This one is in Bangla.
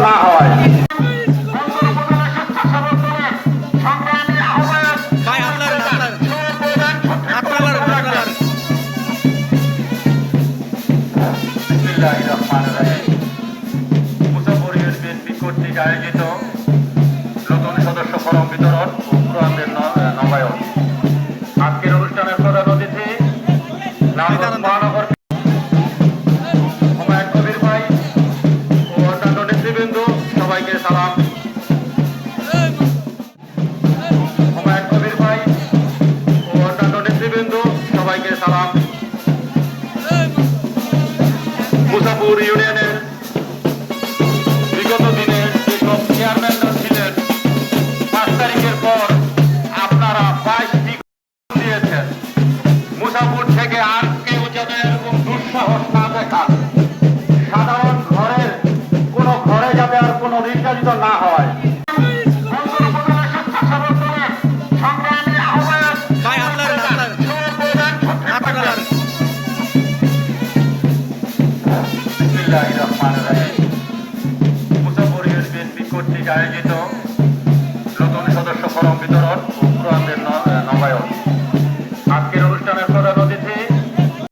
না হয়। কর্তৃক আয়োজিত নতুন সদস্য ফরম বিতরণ ও পুরাণদের নবায়ন আজকের অনুষ্ঠানের প্রধান অতিথি মহানগর নূপুর ইউনিয়নের বিগত দিনে যেসব ছিলেন, পাঁচ তারিখের পর আপনারা বাইশটি দিয়েছেন। মুসাপুর থেকে আর কেউ যেন এরকম দুঃসাহস না দেখান। বিসমিল্লাহ রহমান মুসাফরিয়ার বিএনপি কর্তৃক আয়োজিত নতুন সদস্য ফরম বিতরণ